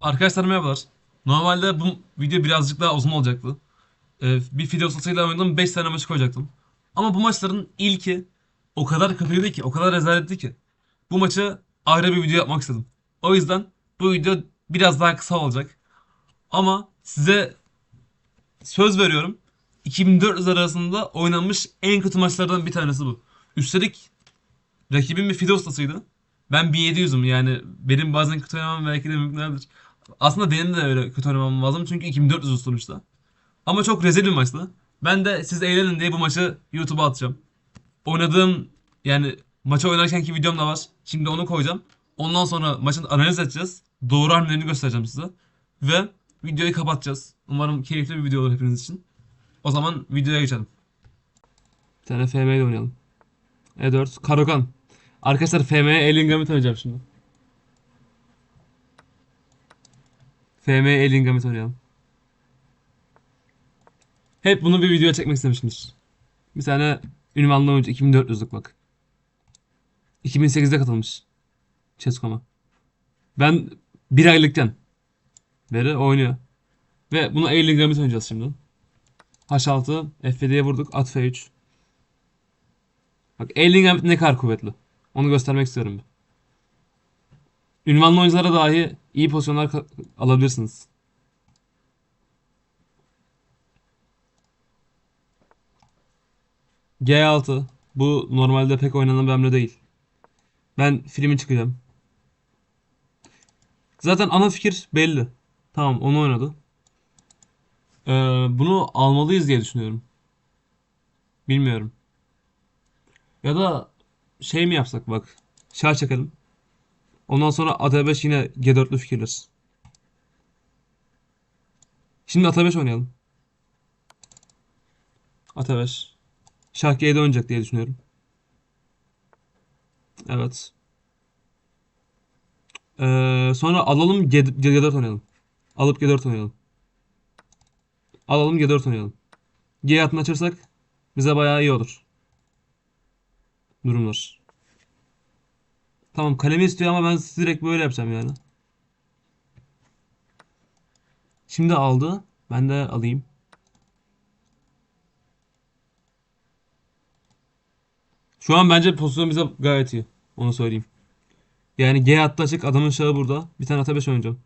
Arkadaşlar merhabalar. Normalde bu video birazcık daha uzun olacaktı. Ee, bir video sırasıyla oynadığım 5 tane maçı koyacaktım. Ama bu maçların ilki o kadar kötüydü ki, o kadar rezaletti ki. Bu maçı ayrı bir video yapmak istedim. O yüzden bu video biraz daha kısa olacak. Ama size söz veriyorum. 2400 arasında oynanmış en kötü maçlardan bir tanesi bu. Üstelik rakibim bir fide ustasıydı. Ben 1700'üm yani benim bazen kötü oynamam belki de mümkün olabilir. Aslında benim de öyle kötü oynamam lazım çünkü 2400 sonuçta. Ama çok rezil bir maçtı. Ben de siz eğlenin diye bu maçı YouTube'a atacağım. Oynadığım yani maçı oynarkenki videom da var. Şimdi onu koyacağım. Ondan sonra maçın analiz edeceğiz. Doğru hamlelerini göstereceğim size. Ve videoyu kapatacağız. Umarım keyifli bir video olur hepiniz için. O zaman videoya geçelim. Bir tane FM ile oynayalım. E4. Karokan. Arkadaşlar FM'ye Alien Gambit oynayacağım şimdi. FM'ye Alien Gambit oynayalım. Hep bunu bir videoya çekmek istemişimdir. Bir tane ünvanlı oyuncu 2400'lük bak. 2008'de katılmış. Chess.com'a. Ben bir aylıkken beri oynuyor. Ve bunu Gambit oynayacağız şimdi. H6, F7'ye vurduk. At F3. Bak Gambit ne kadar kuvvetli. Onu göstermek istiyorum. bir. Ünvanlı oyunculara dahi iyi pozisyonlar alabilirsiniz. G6. Bu normalde pek oynanan bir hamle değil. Ben filmi çıkacağım. Zaten ana fikir belli. Tamam onu oynadı. Ee, bunu almalıyız diye düşünüyorum. Bilmiyorum. Ya da şey mi yapsak bak. Şah çekelim. Ondan sonra AT5 yine G4'lü fikirler. Şimdi AT5 oynayalım. AT5. Şah G7 oynayacak diye düşünüyorum. Evet. Ee, sonra alalım G, G4 oynayalım. Alıp G4 oynayalım. Alalım G4 oynayalım. G hattını açarsak bize bayağı iyi olur. Durumlar. Tamam kalemi istiyor ama ben direkt böyle yapacağım yani. Şimdi aldı. Ben de alayım. Şu an bence pozisyon bize gayet iyi. Onu söyleyeyim. Yani G hattı açık. Adamın şahı burada. Bir tane ata 5 oynayacağım.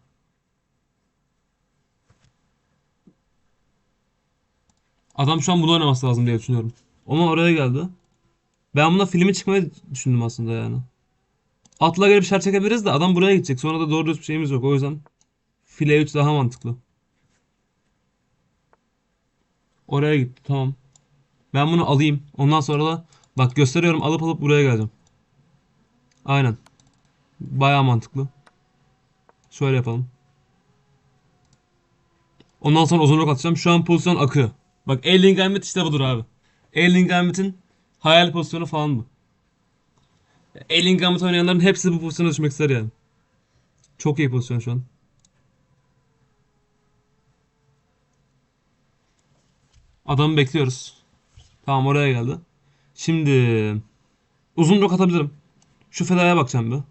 Adam şu an bunu oynaması lazım diye düşünüyorum. Ama oraya geldi. Ben buna filmi çıkmayı düşündüm aslında yani. Atla gelip şer çekebiliriz de adam buraya gidecek. Sonra da doğru düz bir şeyimiz yok. O yüzden file 3 daha mantıklı. Oraya gitti tamam. Ben bunu alayım. Ondan sonra da bak gösteriyorum alıp alıp buraya geleceğim. Aynen. Baya mantıklı. Şöyle yapalım. Ondan sonra uzun rok atacağım. Şu an pozisyon akıyor. Bak Alien Gambit işte budur abi. Alien Gambit'in hayal pozisyonu falan bu. Gambit oynayanların hepsi bu pozisyona düşmek ister yani. Çok iyi pozisyon şu an. Adamı bekliyoruz. Tamam oraya geldi. Şimdi uzun rok atabilirim. Şu fedaya bakacağım bir.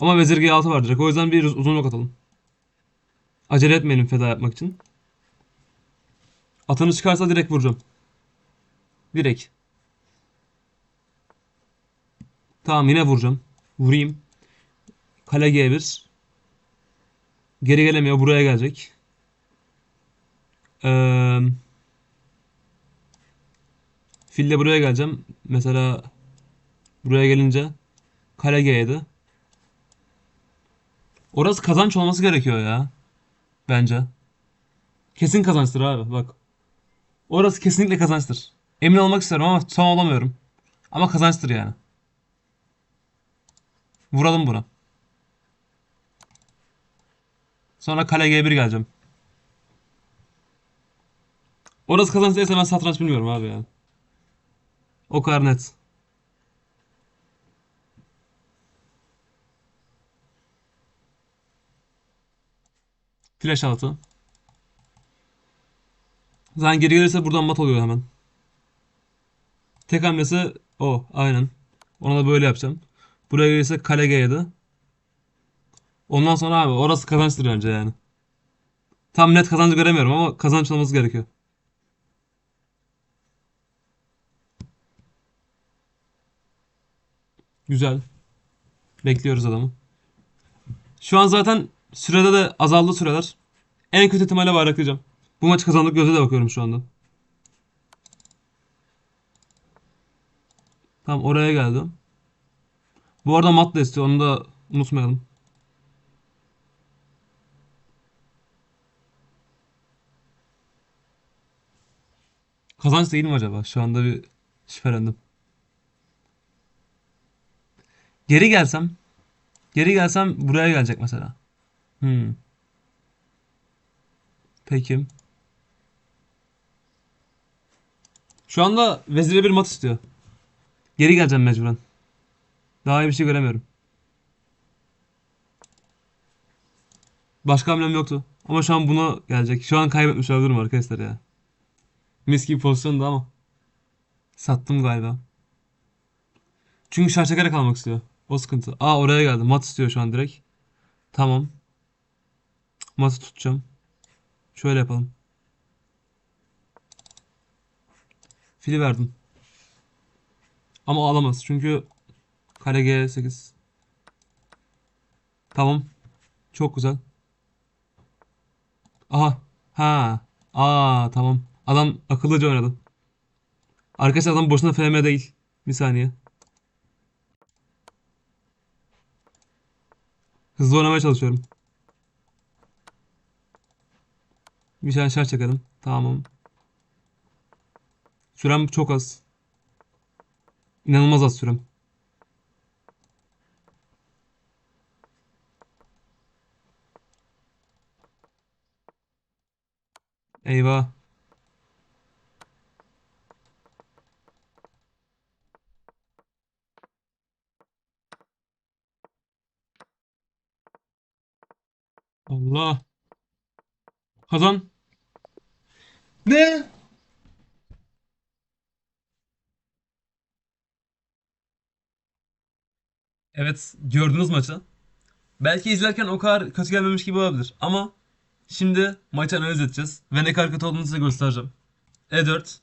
Ama vezir G6 var direkt. O yüzden bir uzun rok atalım. Acele etmeyelim feda yapmak için. Atını çıkarsa direkt vuracağım. Direkt. Tamam yine vuracağım. Vurayım. Kale G1. Geri gelemiyor. Buraya gelecek. Ee, fille buraya geleceğim. Mesela buraya gelince kale G7. Orası kazanç olması gerekiyor ya. Bence. Kesin kazançtır abi bak. Orası kesinlikle kazançtır. Emin olmak isterim ama tam olamıyorum. Ama kazançtır yani. Vuralım buna. Sonra kale G1 geleceğim. Orası değilse ben satranç bilmiyorum abi yani. O kadar net. Flash altı. Zaten geri gelirse buradan mat oluyor hemen. Tek hamlesi o. Aynen. Ona da böyle yapacağım. Buraya gelirse kale G7. Ondan sonra abi orası kazançtır bence yani. Tam net kazancı göremiyorum ama kazanç olması gerekiyor. Güzel. Bekliyoruz adamı. Şu an zaten sürede de azaldı süreler. En kötü ihtimalle bayraklayacağım. Bu maçı kazandık göze de bakıyorum şu anda. Tamam oraya geldim. Bu arada mat da istiyor onu da unutmayalım. Kazanç değil mi acaba? Şu anda bir şüphelendim. Geri gelsem, geri gelsem buraya gelecek mesela. Hmm. Peki. Şu anda vezire bir mat istiyor. Geri geleceğim mecburen. Daha iyi bir şey göremiyorum. Başka hamlem yoktu. Ama şu an buna gelecek. Şu an kaybetmiş olabilirim arkadaşlar ya. Mis gibi pozisyonda ama. Sattım galiba. Çünkü şarj çekerek almak istiyor. O sıkıntı. Aa oraya geldi. Mat istiyor şu an direkt. Tamam. Matı tutacağım. Şöyle yapalım. Fili verdim. Ama alamaz. Çünkü kare G8. Tamam. Çok güzel. Aha. Ha. Aa tamam. Adam akıllıca oynadı. Arkadaşlar adam boşuna FM değil. Bir saniye. Hızlı oynamaya çalışıyorum. Bir tane şarj çakalım. Tamam. Sürem çok az. İnanılmaz az sürem. Eyvah. Allah. Kazan. Ne? Evet, gördünüz maçı. Belki izlerken o kadar kötü gelmemiş gibi olabilir. Ama şimdi maçı analiz edeceğiz. Ve ne kadar kötü olduğunu size göstereceğim. E4,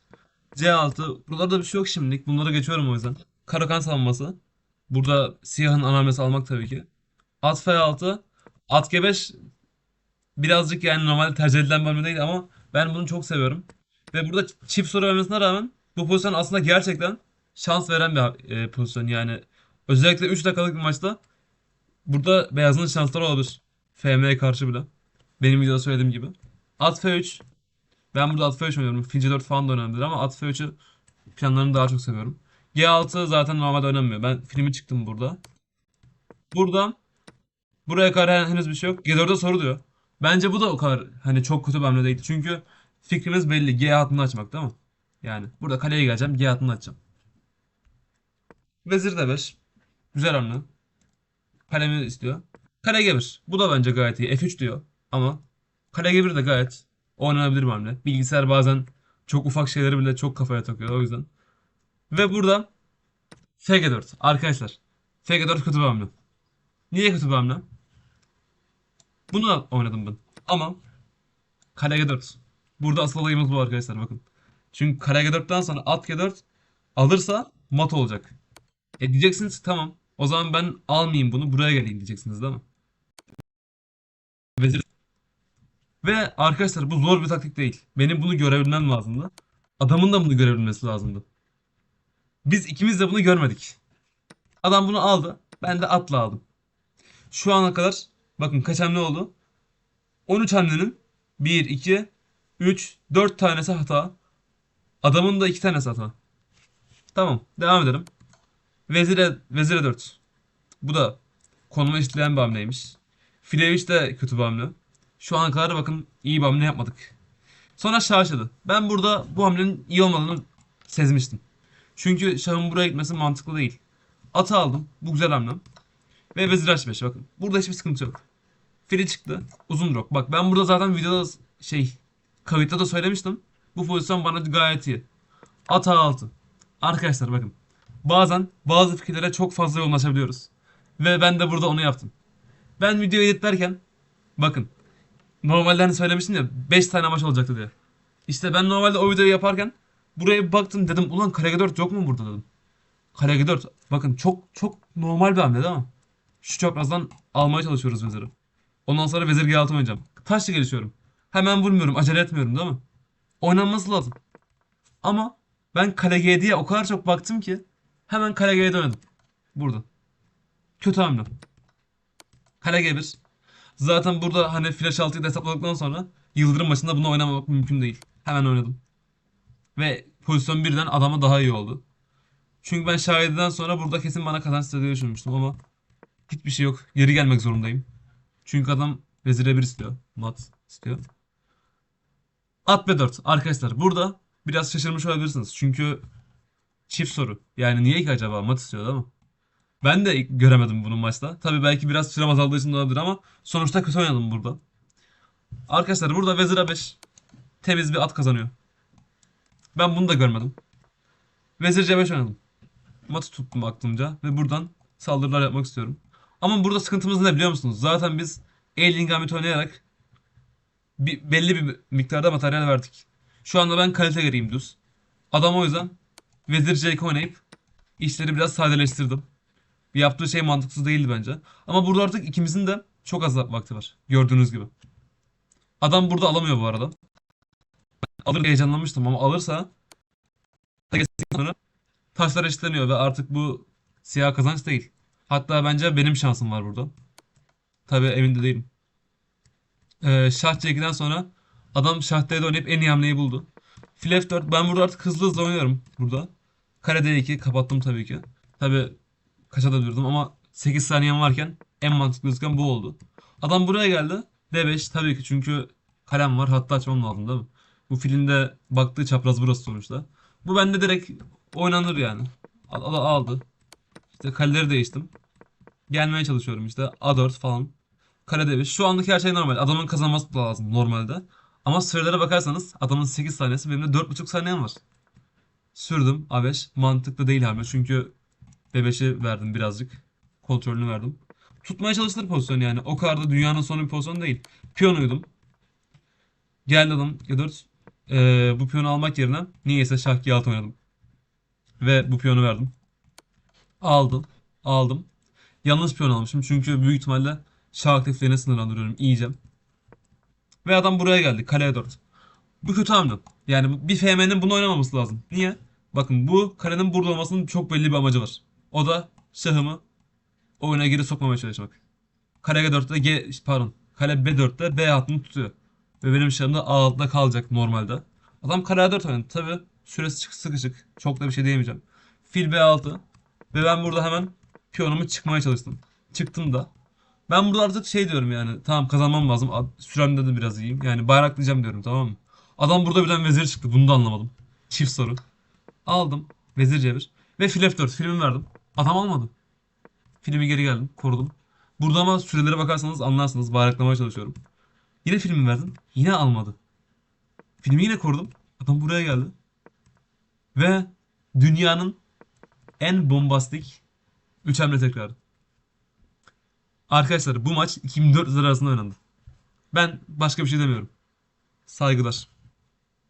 C6. Buralarda bir şey yok şimdilik. Bunlara geçiyorum o yüzden. Karakan savunması. Burada siyahın anamnesi almak tabii ki. At F6. At G5 birazcık yani normalde tercih edilen hamle değil ama ben bunu çok seviyorum. Ve burada çift soru vermesine rağmen bu pozisyon aslında gerçekten şans veren bir e, pozisyon. Yani özellikle 3 dakikalık bir maçta burada beyazın şansları olabilir. FM'ye karşı bile. Benim videoda söylediğim gibi. At F3. Ben burada at F3 oynuyorum. Fil C4 falan da önemlidir ama at F3'ü planlarını daha çok seviyorum. G6 zaten normalde oynanmıyor. Ben filmi çıktım burada. Burada buraya kadar henüz bir şey yok. G4'de soru diyor. Bence bu da o kadar hani çok kötü bir hamle değil. Çünkü fikrimiz belli. G hattını açmak değil mi? Yani burada kaleye geleceğim. G hattını açacağım. Vezir de 5. Güzel hamle. Kalemi istiyor. Kale G1. Bu da bence gayet iyi. F3 diyor. Ama kale G1 de gayet oynanabilir bir hamle. Bilgisayar bazen çok ufak şeyleri bile çok kafaya takıyor o yüzden. Ve burada FG4. Arkadaşlar. FG4 kötü bir hamle. Niye kötü bir hamle? Bunu oynadım ben. Ama kale G4. Burada asıl olayımız bu arkadaşlar bakın. Çünkü kale G4'ten sonra at G4 alırsa mat olacak. E diyeceksiniz tamam. O zaman ben almayayım bunu buraya geleyim diyeceksiniz değil mi? Vezir. Ve arkadaşlar bu zor bir taktik değil. Benim bunu görebilmem lazımdı. Adamın da bunu görebilmesi lazımdı. Biz ikimiz de bunu görmedik. Adam bunu aldı. Ben de atla aldım. Şu ana kadar bakın kaç hamle oldu? 13 hamlenin 1, 2, 3, 4 tanesi hata. Adamın da 2 tanesi hata. Tamam. Devam edelim. Vezire, vezire 4. Bu da konuma eşitleyen bir hamleymiş. Fileviç de kötü bir hamle. Şu ana kadar bakın iyi bir hamle yapmadık. Sonra şaşırdı. Ben burada bu hamlenin iyi olmadığını sezmiştim. Çünkü şahın buraya gitmesi mantıklı değil. Atı aldım. Bu güzel hamle. Ve vezir h5 bakın. Burada hiçbir sıkıntı yok. Fili çıktı. Uzun rok. Bak ben burada zaten videoda şey kayıtta da söylemiştim. Bu pozisyon bana gayet iyi. At A6. Arkadaşlar bakın. Bazen bazı fikirlere çok fazla yoğunlaşabiliyoruz. Ve ben de burada onu yaptım. Ben videoyu editlerken bakın normalde hani söylemiştim ya 5 tane maç olacaktı diye. İşte ben normalde o videoyu yaparken buraya bir baktım dedim ulan Karege 4 yok mu burada dedim. Karege 4 bakın çok çok normal bir hamle değil mi? Şu çaprazdan almaya çalışıyoruz veziri. Ondan sonra vezir G6 oynayacağım. Taşla gelişiyorum. Hemen vurmuyorum acele etmiyorum değil mi? Oynanması lazım. Ama ben kale G diye o kadar çok baktım ki hemen kale G'de oynadım. Burada. Kötü hamle. Kale G1. Zaten burada hani flash 6'yı da hesapladıktan sonra Yıldırım maçında bunu oynamamak mümkün değil. Hemen oynadım. Ve pozisyon birden adama daha iyi oldu. Çünkü ben şahididen sonra burada kesin bana kazanç istediği düşünmüştüm ama hiçbir şey yok. Geri gelmek zorundayım. Çünkü adam vezire 1 istiyor. Mat istiyor. At B4. Arkadaşlar burada biraz şaşırmış olabilirsiniz. Çünkü çift soru. Yani niye ki acaba mat istiyor değil mi? Ben de göremedim bunun maçta. Tabii belki biraz sürem azaldığı için olabilir ama sonuçta kötü oynadım burada. Arkadaşlar burada vezir A5 temiz bir at kazanıyor. Ben bunu da görmedim. Vezir C5 oynadım. Matı tuttum aklımca ve buradan saldırılar yapmak istiyorum. Ama burada sıkıntımız ne biliyor musunuz? Zaten biz Alien Gambit oynayarak bir, belli bir miktarda materyal verdik. Şu anda ben kalite gireyim düz. Adam o yüzden Vezir C2 oynayıp işleri biraz sadeleştirdim. Yaptığı şey mantıksız değildi bence. Ama burada artık ikimizin de çok az vakti var. Gördüğünüz gibi. Adam burada alamıyor bu arada. Alır heyecanlanmıştım ama alırsa taşlar eşitleniyor ve artık bu siyah kazanç değil. Hatta bence benim şansım var burada. Tabii emin de değilim. Ee, şah C2'den sonra adam şah D'de oynayıp en iyi hamleyi buldu. Fil F4 ben burada artık hızlı hızlı oynuyorum burada. Kare D2 kapattım tabii ki. Tabii kaçabilirdim ama 8 saniyem varken en mantıklı gözüken bu oldu. Adam buraya geldi. D5 tabii ki çünkü kalem var. Hatta açmam lazım değil mi? Bu filin de baktığı çapraz burası sonuçta. Bu bende direkt oynanır yani. Al- al- aldı. İşte kaleleri değiştim. Gelmeye çalışıyorum işte. A4 falan. Kale D5. Şu andaki her şey normal. Adamın kazanması da lazım normalde. Ama sürelere bakarsanız adamın 8 saniyesi benim de 4,5 saniyem var. Sürdüm A5. Mantıklı değil hamle çünkü B5'i verdim birazcık. Kontrolünü verdim. Tutmaya çalıştır pozisyon yani. O kadar da dünyanın sonu bir pozisyon değil. Piyon uyudum. Geldi adam G4. Ee, bu piyonu almak yerine niyeyse şah G6 oynadım. Ve bu piyonu verdim. Aldım. Aldım. Yanlış piyon almışım. Çünkü büyük ihtimalle şah aktiflerine sınırlandırıyorum iyice. Ve adam buraya geldi. Kale 4. Bu kötü hamle. Yani bir FM'nin bunu oynamaması lazım. Niye? Bakın bu karenin burada olmasının çok belli bir amacı var. O da şahımı oyuna geri sokmamaya çalışmak. Kare G4'te G pardon. Kale B4'te B hattını tutuyor. Ve benim şahım da A6'da kalacak normalde. Adam kare A4 oynadı. Tabi süresi sıkışık. Çok da bir şey diyemeyeceğim. Fil B6. Ve ben burada hemen piyonumu çıkmaya çalıştım. Çıktım da. Ben burada artık şey diyorum yani. Tamam kazanmam lazım. Süremde de biraz iyiyim. Yani bayraklayacağım diyorum tamam mı? Adam burada birden vezir çıktı. Bunu da anlamadım. Çift soru. Aldım. Vezir C1. Ve fil F4. Filmi verdim. Adam almadı. Filmi geri geldim. Korudum. Burada ama sürelere bakarsanız anlarsınız. Bayraklamaya çalışıyorum. Yine filmi verdim. Yine almadı. Filmi yine korudum. Adam buraya geldi. Ve dünyanın en bombastik 3 hamle tekrarı. Arkadaşlar bu maç 2400 arasında oynandı. Ben başka bir şey demiyorum. Saygılar.